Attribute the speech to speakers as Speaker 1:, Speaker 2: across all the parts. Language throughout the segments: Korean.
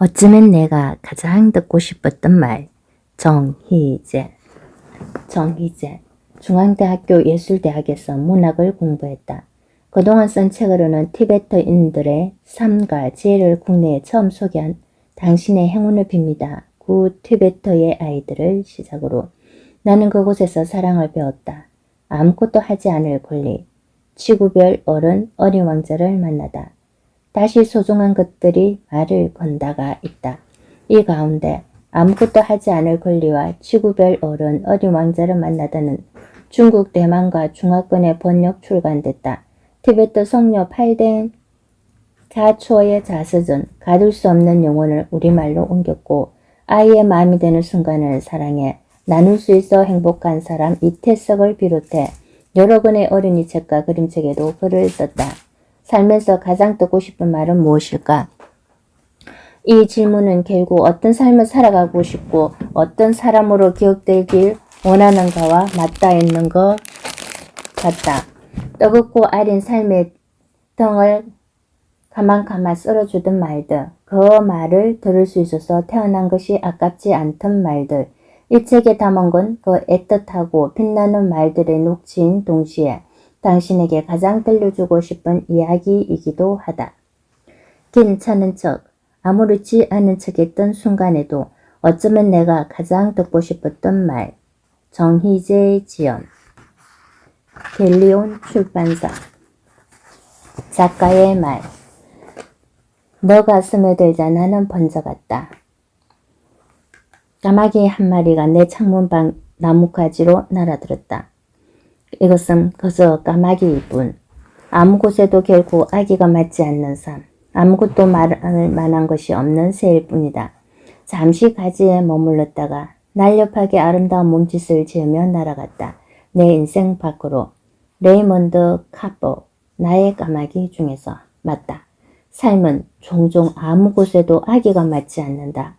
Speaker 1: 어쩌면 내가 가장 듣고 싶었던 말. 정희재. 정희재. 중앙대학교 예술대학에서 문학을 공부했다. 그동안 쓴 책으로는 티베트인들의 삶과 지혜를 국내에 처음 소개한 당신의 행운을 빕니다. 구 티베트의 아이들을 시작으로 나는 그곳에서 사랑을 배웠다. 아무것도 하지 않을 권리. 지구별 어른 어린 왕자를 만나다. 다시 소중한 것들이 말을 건다가 있다. 이 가운데 아무것도 하지 않을 권리와 지구별 어른 어린 왕자를 만나다는 중국 대만과 중화권에 번역 출간됐다. 티베트 성녀 8대 자초의 자서전 가둘 수 없는 영혼을 우리말로 옮겼고 아이의 마음이 되는 순간을 사랑해 나눌 수 있어 행복한 사람 이태석을 비롯해 여러 권의 어린이 책과 그림책에도 글을 썼다. 살면서 가장 듣고 싶은 말은 무엇일까? 이 질문은 결국 어떤 삶을 살아가고 싶고 어떤 사람으로 기억되길 원하는가와 맞닿아 있는 것 같다. 뜨겁고 아린 삶의 등을 가만가만 쓸어주던 말들, 그 말을 들을 수 있어서 태어난 것이 아깝지 않던 말들, 이 책에 담은 건 그 애틋하고 빛나는 말들의 녹취인 동시에 당신에게 가장 들려주고 싶은 이야기이기도 하다. 괜찮은 척, 아무렇지 않은 척했던 순간에도 어쩌면 내가 가장 듣고 싶었던 말. 정희재 지연. 갤리온 출판사. 작가의 말. 너가 스며들자 나는 번져갔다. 까마귀 한 마리가 내 창문방 나뭇가지로 날아들었다. 이것은 그저 까마귀일 뿐. 아무 곳에도 결코 아기가 맞지 않는 삶. 아무것도 말할 만한 것이 없는 새일 뿐이다. 잠시 가지에 머물렀다가 날렵하게 아름다운 몸짓을 지으며 날아갔다. 내 인생 밖으로. 레이먼드 카포, 나의 까마귀 중에서. 맞다. 삶은 종종 아무 곳에도 아기가 맞지 않는다.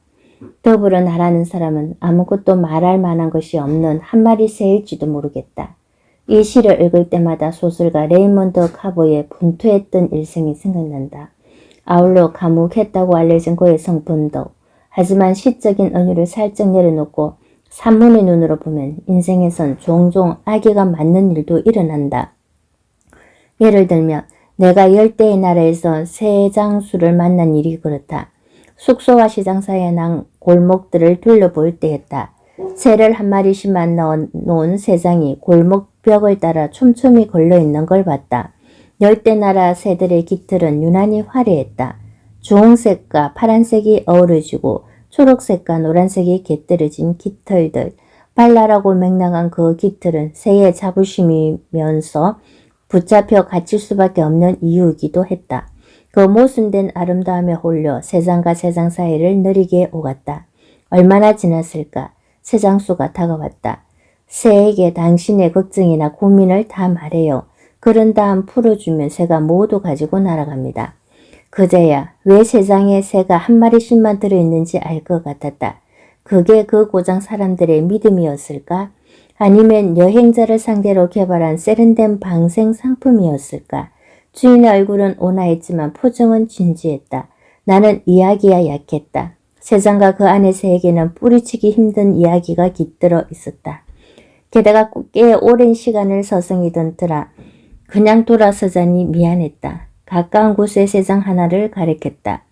Speaker 1: 더불어 나라는 사람은 아무것도 말할 만한 것이 없는 한 마리 새일지도 모르겠다. 이 시를 읽을 때마다 소설가 레이먼드 카보의 분투했던 일생이 생각난다. 아울러 감옥했다고 알려진 그의 성분도 하지만 시적인 은유를 살짝 내려놓고 산문의 눈으로 보면 인생에선 종종 아기가 맞는 일도 일어난다. 예를 들면 내가 열대의 나라에서 세장수를 만난 일이 그렇다. 숙소와 시장 사이에 난 골목들을 둘러볼 때였다. 새를 한 마리씩만 넣어놓은 새장이 골목 벽을 따라 촘촘히 걸려있는 걸 봤다. 열대나라 새들의 깃털은 유난히 화려했다. 주홍색과 파란색이 어우러지고 초록색과 노란색이 깃들어진 깃털들. 발랄하고 맹랑한 그 깃털은 새의 자부심이면서 붙잡혀 갇힐 수밖에 없는 이유이기도 했다. 그 모순된 아름다움에 홀려 세상과 세상 사이를 느리게 오갔다. 얼마나 지났을까? 새장수가 다가왔다. 새에게 당신의 걱정이나 고민을 다 말해요. 그런 다음 풀어주면 새가 모두 가지고 날아갑니다. 그제야 왜 세상에 새가 한 마리씩만 들어있는지 알 것 같았다. 그게 그 고장 사람들의 믿음이었을까? 아니면 여행자를 상대로 개발한 세련된 방생 상품이었을까? 주인의 얼굴은 온화했지만 표정은 진지했다. 나는 이야기야 약했다. 세상과 그 안의 세계는 뿌리치기 힘든 이야기가 깃들어 있었다. 게다가 꽤 오랜 시간을 서성이던 터라 그냥 돌아서자니 미안했다. 가까운 곳의 세상 하나를 가리켰다.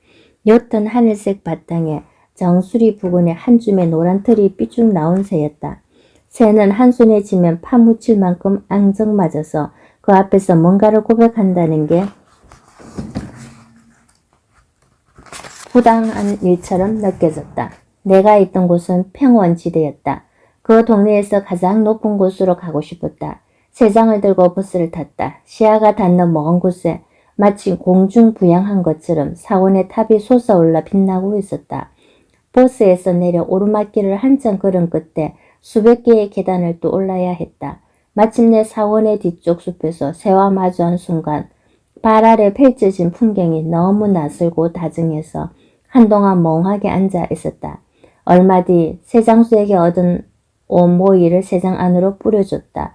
Speaker 1: 옅은 하늘색 바탕에 정수리 부근에 한 줌의 노란 털이 삐쭉 나온 새였다. 새는 한 손에 쥐면 파묻힐 만큼 앙증 맞아서 그 앞에서 뭔가를 고백한다는 게 부당한 일처럼 느껴졌다. 내가 있던 곳은 평원지대였다. 그 동네에서 가장 높은 곳으로 가고 싶었다. 세 장을 들고 버스를 탔다. 시야가 닿는 먼 곳에 마치 공중 부양한 것처럼 사원의 탑이 솟아올라 빛나고 있었다. 버스에서 내려 오르막길을 한참 걸은 끝에 수백 개의 계단을 또 올라야 했다. 마침내 사원의 뒤쪽 숲에서 새와 마주한 순간 발 아래 펼쳐진 풍경이 너무 낯설고 다정해서 한동안 멍하게 앉아 있었다. 얼마 뒤 새장수에게 얻은 온 모이를 새장 안으로 뿌려줬다.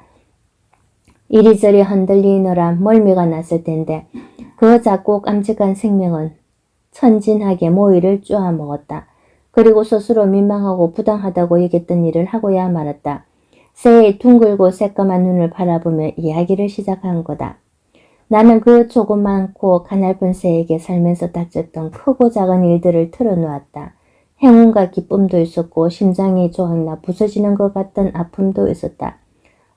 Speaker 1: 이리저리 흔들리느라 멀미가 났을 텐데 그 작고 깜찍한 생명은 천진하게 모이를 쪼아 먹었다. 그리고 스스로 민망하고 부당하다고 여겼던 일을 하고야 말았다. 새의 둥글고 새까만 눈을 바라보며 이야기를 시작한 거다. 나는 그 조그맣고 가냘픈 새에게 살면서 닥쳤던 크고 작은 일들을 털어놓았다. 행운과 기쁨도 있었고 심장이 조각나 부서지는 것 같던 아픔도 있었다.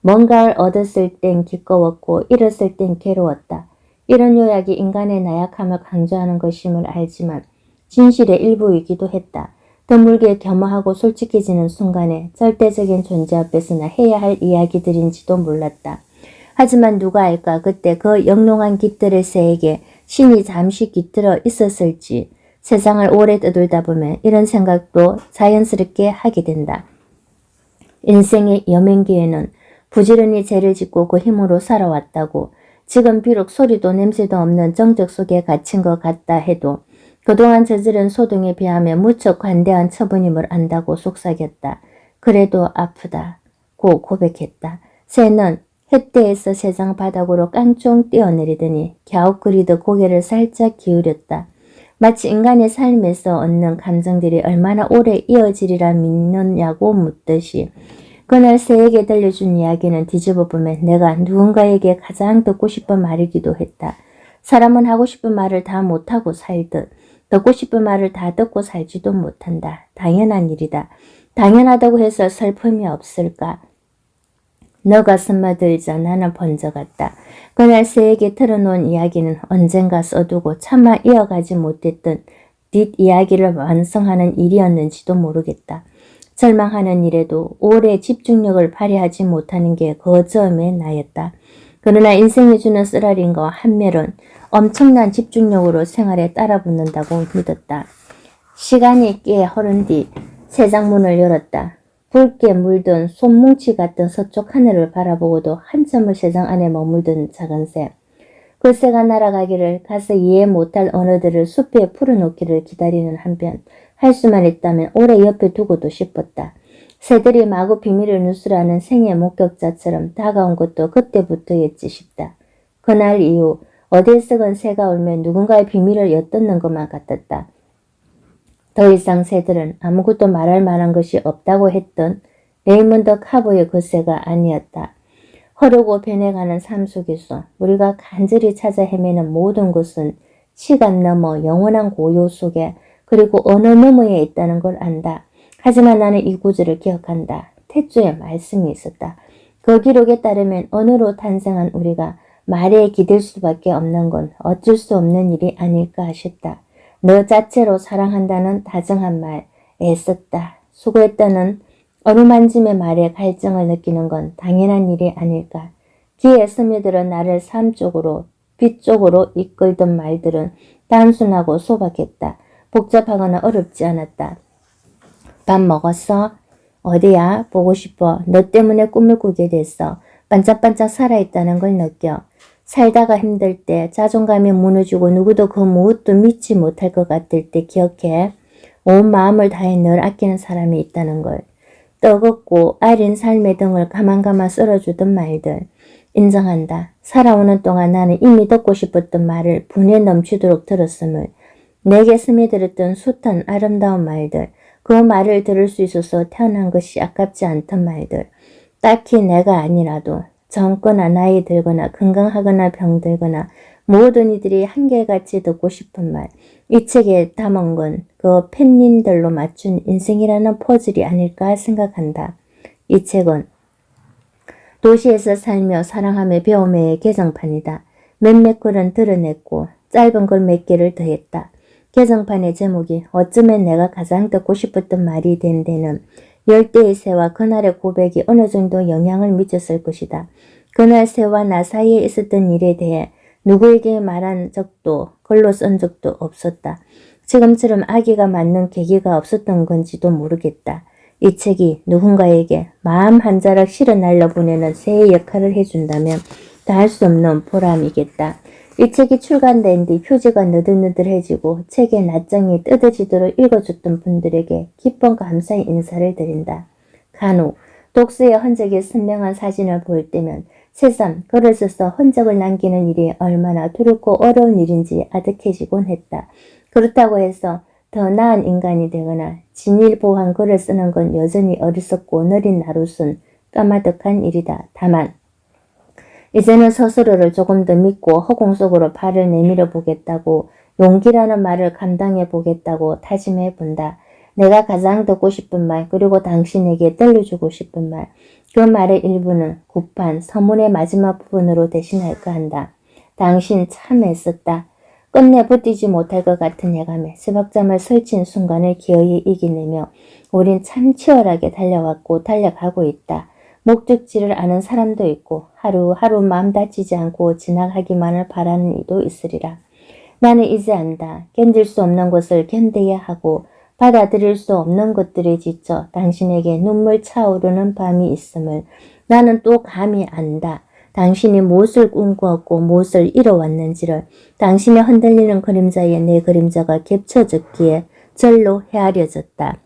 Speaker 1: 뭔가를 얻었을 땐 기꺼웠고 잃었을 땐 괴로웠다. 이런 요약이 인간의 나약함을 강조하는 것임을 알지만 진실의 일부이기도 했다. 드물게 겸허하고 솔직해지는 순간에 절대적인 존재 앞에서 나 해야 할 이야기들인지도 몰랐다. 하지만 누가 알까 그때 그 영롱한 깃들의 새에게 신이 잠시 깃들어 있었을지 세상을 오래 떠돌다 보면 이런 생각도 자연스럽게 하게 된다. 인생의 여명기에는 부지런히 죄를 짓고 그 힘으로 살아왔다고 지금 비록 소리도 냄새도 없는 정적 속에 갇힌 것 같다 해도 그동안 저지른 소동에 비하면 무척 관대한 처분임을 안다고 속삭였다. 그래도 아프다. 고 고백했다. 새는 햇대에서 세상 바닥으로 깡총 뛰어내리더니 갸웃거리듯 고개를 살짝 기울였다. 마치 인간의 삶에서 얻는 감정들이 얼마나 오래 이어지리라 믿느냐고 묻듯이 그날 새에게 들려준 이야기는 뒤집어 보면 내가 누군가에게 가장 듣고 싶은 말이기도 했다. 사람은 하고 싶은 말을 다 못하고 살듯 듣고 싶은 말을 다 듣고 살지도 못한다. 당연한 일이다. 당연하다고 해서 슬픔이 없을까? 너가 스며들자 나는 번져갔다. 그날 새에게 틀어놓은 이야기는 언젠가 써두고 차마 이어가지 못했던 뒷 이야기를 완성하는 일이었는지도 모르겠다. 절망하는 일에도 오래 집중력을 발휘하지 못하는 게 거점의 나였다. 그러나 인생이 주는 쓰라린 거 한멸은 엄청난 집중력으로 생활에 따라붙는다고 믿었다. 시간이 꽤 흐른 뒤 세장문을 열었다. 붉게 물든 손뭉치 같은 서쪽 하늘을 바라보고도 한참을 세상 안에 머물던 작은 새. 그 새가 날아가기를 가서 이해 못할 언어들을 숲에 풀어놓기를 기다리는 한편 할 수만 있다면 오래 옆에 두고도 싶었다. 새들이 마구 비밀을 누수라는 생의 목격자처럼 다가온 것도 그때부터였지 싶다. 그날 이후 어디에서건 새가 울면 누군가의 비밀을 엿듣는 것만 같았다. 더 이상 새들은 아무것도 말할 만한 것이 없다고 했던 레이먼드 카보의 그 새가 아니었다. 흐르고 변해가는 삶 속에서 우리가 간절히 찾아 헤매는 모든 것은 시간 넘어 영원한 고요 속에 그리고 어느 너머에 있다는 걸 안다. 하지만 나는 이 구절을 기억한다. 태초에 말씀이 있었다. 그 기록에 따르면 언어로 탄생한 우리가 말에 기댈 수밖에 없는 건 어쩔 수 없는 일이 아닐까 싶다. 너 자체로 사랑한다는 다정한 말, 애썼다, 수고했다는 어루만짐의 말에 갈증을 느끼는 건 당연한 일이 아닐까. 귀에 스며들어 나를 삶 쪽으로, 빛 쪽으로 이끌던 말들은 단순하고 소박했다. 복잡하거나 어렵지 않았다. 밥 먹었어? 어디야? 보고 싶어. 너 때문에 꿈을 꾸게 됐어. 반짝반짝 살아있다는 걸 느껴. 살다가 힘들 때, 자존감이 무너지고 누구도 그 무엇도 믿지 못할 것 같을 때 기억해. 온 마음을 다해 널 아끼는 사람이 있다는 걸. 떠긋고 아린 삶의 등을 가만가만 쓸어주던 말들. 인정한다. 살아오는 동안 나는 이미 듣고 싶었던 말을 분에 넘치도록 들었음을. 내게 스며들었던 숱한 아름다운 말들. 그 말을 들을 수 있어서 태어난 것이 아깝지 않던 말들. 딱히 내가 아니라도 젊거나 나이 들거나 건강하거나 병들거나 모든 이들이 한결같이 듣고 싶은 말. 이 책에 담은 건 그 팬님들로 맞춘 인생이라는 퍼즐이 아닐까 생각한다. 이 책은 도시에서 살며 사랑하며 배움의 개정판이다. 몇몇 글은 드러냈고 짧은 글 몇 개를 더했다. 개정판의 제목이 어쩌면 내가 가장 듣고 싶었던 말이 된 데는 열대의 새와 그날의 고백이 어느 정도 영향을 미쳤을 것이다. 그날 새와 나 사이에 있었던 일에 대해 누구에게 말한 적도 글로 쓴 적도 없었다. 지금처럼 아기가 맞는 계기가 없었던 건지도 모르겠다. 이 책이 누군가에게 마음 한 자락 실어 날려보내는 새의 역할을 해준다면 다 할 수 없는 보람이겠다. 이 책이 출간된 뒤 표지가 느들느들해지고 책의 낯장이 뜯어지도록 읽어줬던 분들에게 기쁜 감사의 인사를 드린다. 간혹 독서의 흔적이 선명한 사진을 볼 때면 새삼 글을 써서 흔적을 남기는 일이 얼마나 두렵고 어려운 일인지 아득해지곤 했다. 그렇다고 해서 더 나은 인간이 되거나 진일보한 글을 쓰는 건 여전히 어리석고 느린 나로선 까마득한 일이다. 다만 이제는 스스로를 조금 더 믿고 허공 속으로 발을 내밀어 보겠다고 용기라는 말을 감당해 보겠다고 다짐해 본다. 내가 가장 듣고 싶은 말 그리고 당신에게 들려주고 싶은 말 그 말의 일부는 구판 서문의 마지막 부분으로 대신할까 한다. 당신 참 애썼다. 끝내 붙이지 못할 것 같은 예감에 수박잠을 설친 순간을 기어이 이기내며 우린 참 치열하게 달려왔고 달려가고 있다. 목적지를 아는 사람도 있고 하루하루 마음 다치지 않고 지나가기만을 바라는 이도 있으리라. 나는 이제 안다. 견딜 수 없는 것을 견뎌야 하고 받아들일 수 없는 것들에 지쳐 당신에게 눈물 차오르는 밤이 있음을 나는 또 감히 안다. 당신이 무엇을 꿈꾸었고 무엇을 이뤄왔는지를 당신의 흔들리는 그림자에 내 그림자가 겹쳐졌기에 절로 헤아려졌다.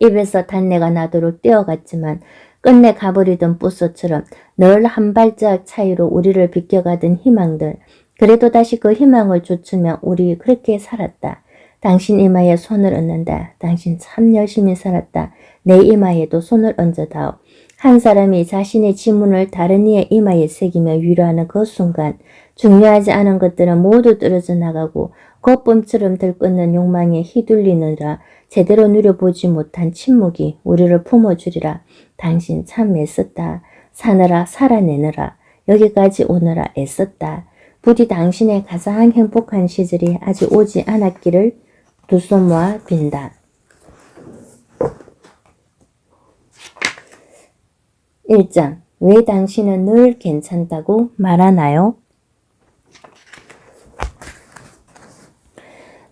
Speaker 1: 입에서 단내가 나도록 뛰어갔지만 끝내 가버리던 뿌소처럼 늘 한 발짝 차이로 우리를 비껴가던 희망들. 그래도 다시 그 희망을 쫓으며 우리 그렇게 살았다. 당신 이마에 손을 얹는다. 당신 참 열심히 살았다. 내 이마에도 손을 얹어다오. 한 사람이 자신의 지문을 다른 이의 이마에 새기며 위로하는 그 순간 중요하지 않은 것들은 모두 떨어져 나가고 거품처럼 들끓는 욕망에 휘둘리느라 제대로 누려보지 못한 침묵이 우리를 품어주리라. 당신 참 애썼다. 사느라 살아내느라 여기까지 오느라 애썼다. 부디 당신의 가장 행복한 시절이 아직 오지 않았기를 두 손 모아 빈다. 1장 왜 당신은 늘 괜찮다고 말하나요?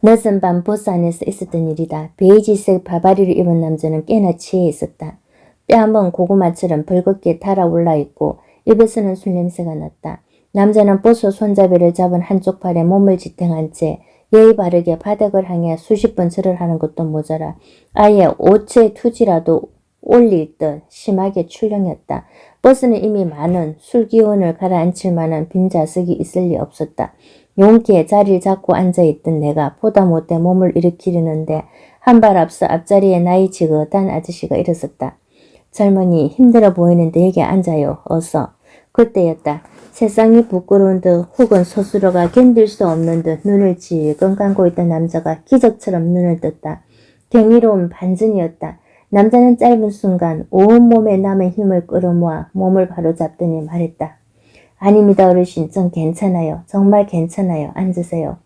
Speaker 1: 늦은 밤 버스 안에서 있었던 일이다. 베이지색 바바리를 입은 남자는 꽤나 취해 있었다. 뺨은 고구마처럼 붉게 달아올라 있고 입에서는 술 냄새가 났다. 남자는 버스 손잡이를 잡은 한쪽 팔에 몸을 지탱한 채 예의 바르게 바닥을 향해 수십 번 절을 하는 것도 모자라 아예 오체 투지라도 올릴 듯 심하게 출렁였다. 버스는 이미 많은 술 기운을 가라앉힐 만한 빈 좌석이 있을 리 없었다. 용기에 자리를 잡고 앉아있던 내가 보다 못해 몸을 일으키려는데 한 발 앞서 앞자리에 나이 지긋한 아저씨가 일어섰다. 젊은이 힘들어 보이는데 여기 앉아요. 어서. 그때였다. 세상이 부끄러운 듯 혹은 스스로가 견딜 수 없는 듯 눈을 질끈 감고 있던 남자가 기적처럼 눈을 떴다. 경이로운 반전이었다. 남자는 짧은 순간 온 몸에 남은 힘을 끌어모아 몸을 바로잡더니 말했다. 아닙니다 어르신 전 괜찮아요. 정말 괜찮아요. 앉으세요.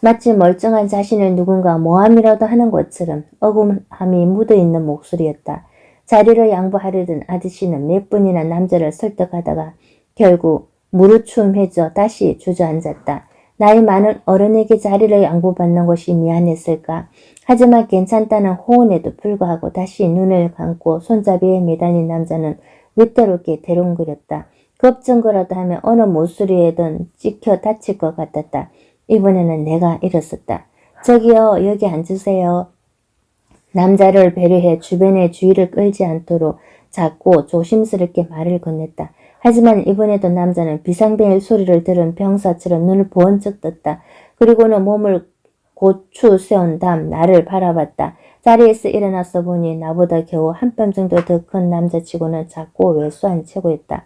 Speaker 1: 마치 멀쩡한 자신을 누군가 모함이라도 하는 것처럼 억울함이 묻어있는 목소리였다. 자리를 양보하려던 아저씨는 몇 분이나 남자를 설득하다가 결국 무르춤해져 다시 주저앉았다. 나이 많은 어른에게 자리를 양보받는 것이 미안했을까? 하지만 괜찮다는 호언에도 불구하고 다시 눈을 감고 손잡이에 매달린 남자는 위태롭게 대롱거렸다. 겁증거라도 하면 어느 모서리에든 찍혀 다칠 것 같았다. 이번에는 내가 일었었다. 저기요 여기 앉으세요. 남자를 배려해 주변의 주의를 끌지 않도록 작고 조심스럽게 말을 건넸다. 하지만 이번에도 남자는 비상벨 소리를 들은 병사처럼 눈을 번쩍 떴다. 그리고는 몸을 고추 세운 다음 나를 바라봤다. 자리에서 일어나서 보니 나보다 겨우 한 뼘 정도 더 큰 남자치고는 작고 왜소한 체구였다.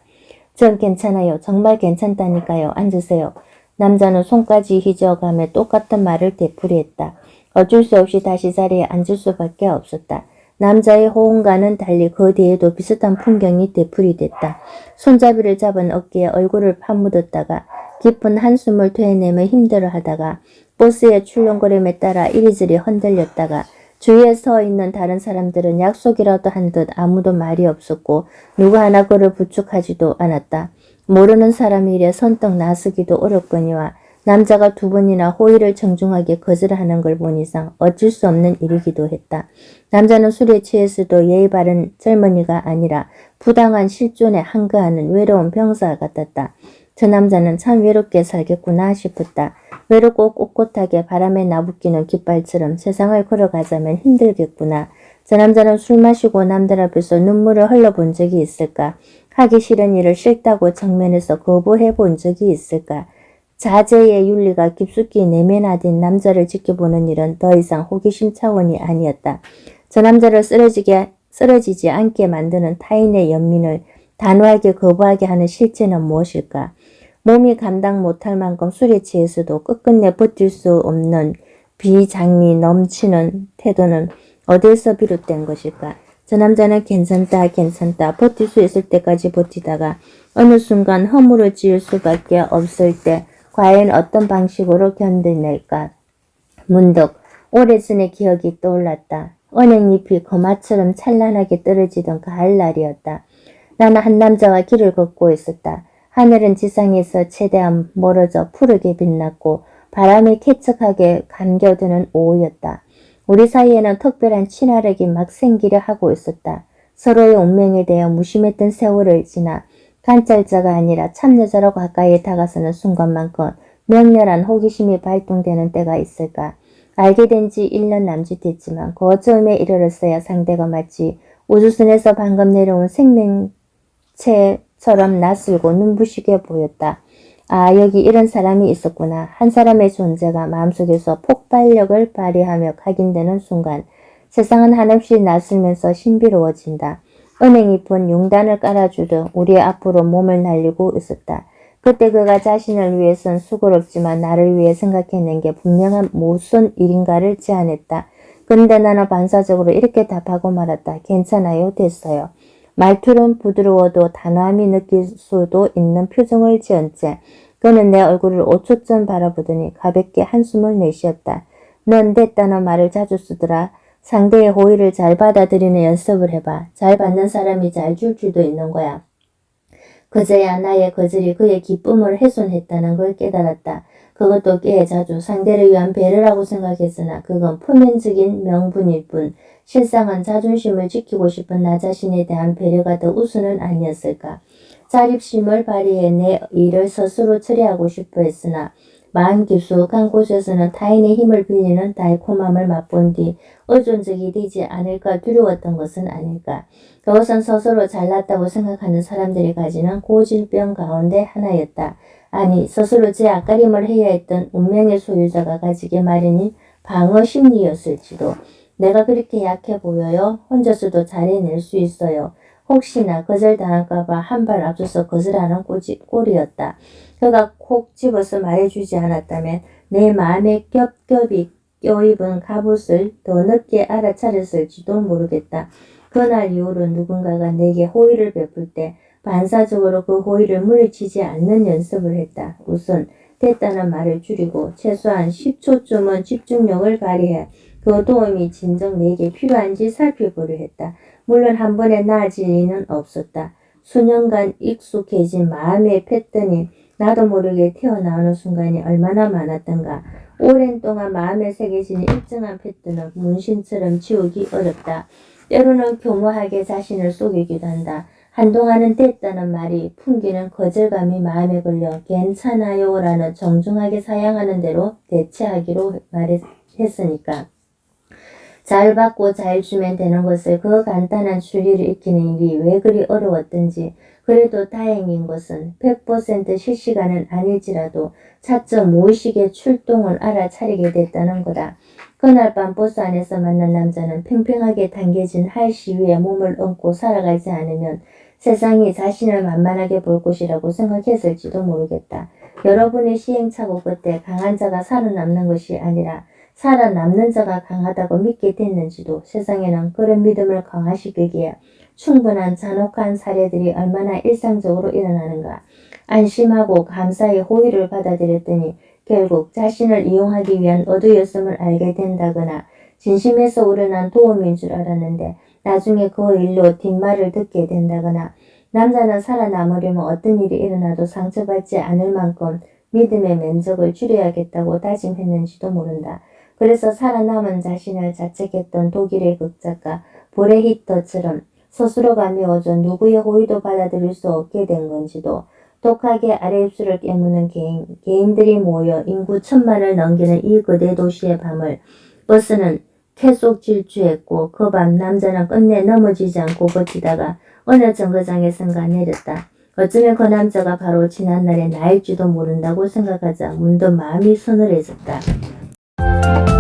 Speaker 1: 전 괜찮아요. 정말 괜찮다니까요. 앉으세요. 남자는 손까지 휘저어가며 똑같은 말을 되풀이했다. 어쩔 수 없이 다시 자리에 앉을 수밖에 없었다. 남자의 호응과는 달리 그 뒤에도 비슷한 풍경이 되풀이됐다. 손잡이를 잡은 어깨에 얼굴을 파묻었다가 깊은 한숨을 되내며 힘들어하다가 버스의 출렁거림에 따라 이리저리 흔들렸다가 주위에 서 있는 다른 사람들은 약속이라도 한 듯 아무도 말이 없었고 누구 하나 그를 부축하지도 않았다. 모르는 사람이 이래 선떡 나서기도 어렵거니와 남자가 두 번이나 호의를 정중하게 거절하는 걸 본 이상 어쩔 수 없는 일이기도 했다. 남자는 술에 취했어도 예의 바른 젊은이가 아니라 부당한 실존에 한가하는 외로운 병사 같았다. 저 남자는 참 외롭게 살겠구나 싶었다. 외롭고 꼿꼿하게 바람에 나부끼는 깃발처럼 세상을 걸어가자면 힘들겠구나. 저 남자는 술 마시고 남들 앞에서 눈물을 흘려본 적이 있을까? 하기 싫은 일을 싫다고 정면에서 거부해 본 적이 있을까? 자제의 윤리가 깊숙이 내면화된 남자를 지켜보는 일은 더 이상 호기심 차원이 아니었다. 저 남자를 쓰러지게 쓰러지지 않게 만드는 타인의 연민을 단호하게 거부하게 하는 실체는 무엇일까? 몸이 감당 못할 만큼 술에 취해서도 끝끝내 버틸 수 없는 비장미 넘치는 태도는 어디에서 비롯된 것일까? 저 남자는 괜찮다 괜찮다 버틸 수 있을 때까지 버티다가 어느 순간 허물을 지을 수밖에 없을 때 과연 어떤 방식으로 견뎌낼까? 문득 오래전의 기억이 떠올랐다. 은행잎이 거마처럼 찬란하게 떨어지던 가을 날이었다. 나는 한 남자와 길을 걷고 있었다. 하늘은 지상에서 최대한 멀어져 푸르게 빛났고 바람이 쾌척하게 감겨드는 오후였다. 우리 사이에는 특별한 친화력이 막 생기려 하고 있었다. 서로의 운명에 대해 무심했던 세월을 지나 간찰자가 아니라 참여자로 가까이 다가서는 순간만큼 명렬한 호기심이 발동되는 때가 있을까. 알게 된 지 1년 남짓 됐지만 그 이르렀어야 상대가 마치 우주선에서 방금 내려온 생명체처럼 낯설고 눈부시게 보였다. 아, 여기 이런 사람이 있었구나. 한 사람의 존재가 마음속에서 폭발력을 발휘하며 각인되는 순간 세상은 한없이 낯설면서 신비로워진다. 은행잎은 용단을 깔아주듯 우리 앞으로 몸을 날리고 있었다. 그때 그가 자신을 위해선 수고롭지만 나를 위해 생각해낸 게 분명한 무슨 일인가를 제안했다. 그런데 나는 반사적으로 이렇게 답하고 말았다. 괜찮아요. 됐어요. 말투는 부드러워도 단호함이 느낄 수도 있는 표정을 지은 채 그는 내 얼굴을 5초쯤 바라보더니 가볍게 한숨을 내쉬었다. 넌 됐다는 말을 자주 쓰더라. 상대의 호의를 잘 받아들이는 연습을 해봐. 잘 받는 사람이 잘 줄 줄도 있는 거야. 그제야 나의 거절이 그의 기쁨을 훼손했다는 걸 깨달았다. 그것도 꽤 자주 상대를 위한 배려라고 생각했으나 그건 표면적인 명분일 뿐 실상은 자존심을 지키고 싶은 나 자신에 대한 배려가 더 우선은 아니었을까. 자립심을 발휘해 내 일을 스스로 처리하고 싶어 했으나 마음 깊숙한 곳에서는 타인의 힘을 빌리는 달콤함을 맛본 뒤 의존적이 되지 않을까 두려웠던 것은 아닐까. 그것은 스스로 잘났다고 생각하는 사람들이 가지는 고질병 가운데 하나였다. 아니 스스로 제 앞가림을 해야 했던 운명의 소유자가 가지게 마련인 방어 심리였을지도 내가 그렇게 약해 보여요? 혼자서도 잘해낼 수 있어요. 혹시나 거절당할까봐 한 발 앞서서 거절하는 꼬지, 꼴이었다. 그가 콕 집어서 말해주지 않았다면 내 마음에 겹겹이 껴입은 갑옷을 더 늦게 알아차렸을지도 모르겠다. 그날 이후로 누군가가 내게 호의를 베풀 때 반사적으로 그 호의를 물리치지 않는 연습을 했다. 우선 됐다는 말을 줄이고 최소한 10초쯤은 집중력을 발휘해 그 도움이 진정 내게 필요한지 살펴보려 했다. 물론 한 번에 나아질 리는 없었다. 수년간 익숙해진 마음의 패턴이 나도 모르게 튀어나오는 순간이 얼마나 많았던가. 오랜 동안 마음에 새겨진 일정한 패턴은 문신처럼 지우기 어렵다. 때로는 교묘하게 자신을 속이기도 한다. 한동안은 됐다는 말이 풍기는 거절감이 마음에 걸려 괜찮아요 라는 정중하게 사양하는 대로 대체하기로 말했으니까. 잘 받고 잘 주면 되는 것을 그 간단한 순리를 익히는 일이 왜 그리 어려웠던지 그래도 다행인 것은 100% 실시간은 아닐지라도 차츰 무의식의 출동을 알아차리게 됐다는 거다. 그날 밤 버스 안에서 만난 남자는 팽팽하게 당겨진 할시 위에 몸을 얹고 살아가지 않으면 세상이 자신을 만만하게 볼 것이라고 생각했을지도 모르겠다. 여러분의 시행착오 끝에 강한 자가 살아남는 것이 아니라 살아남는 자가 강하다고 믿게 됐는지도 세상에는 그런 믿음을 강화시키기에 충분한 잔혹한 사례들이 얼마나 일상적으로 일어나는가. 안심하고 감사의 호의를 받아들였더니 결국 자신을 이용하기 위한 어두였음을 알게 된다거나 진심에서 우러난 도움인 줄 알았는데 나중에 그 일로 뒷말을 듣게 된다거나 남자는 살아남으려면 어떤 일이 일어나도 상처받지 않을 만큼 믿음의 면적을 줄여야겠다고 다짐했는지도 모른다. 그래서 살아남은 자신을 자책했던 독일의 극작가 보레히터처럼 스스로가 미워져 누구의 호의도 받아들일 수 없게 된 건지도 독하게 아래 입술을 깨무는 개인, 개인들이 모여 인구 천만을 넘기는 이 거대 도시의 밤을 버스는 계속 질주했고 그 밤 남자는 끝내 넘어지지 않고 버티다가 어느 정거장에선가 내렸다. 어쩌면 그 남자가 바로 지난날의 나일지도 모른다고 생각하자 문득 마음이 서늘해졌다. Thank you.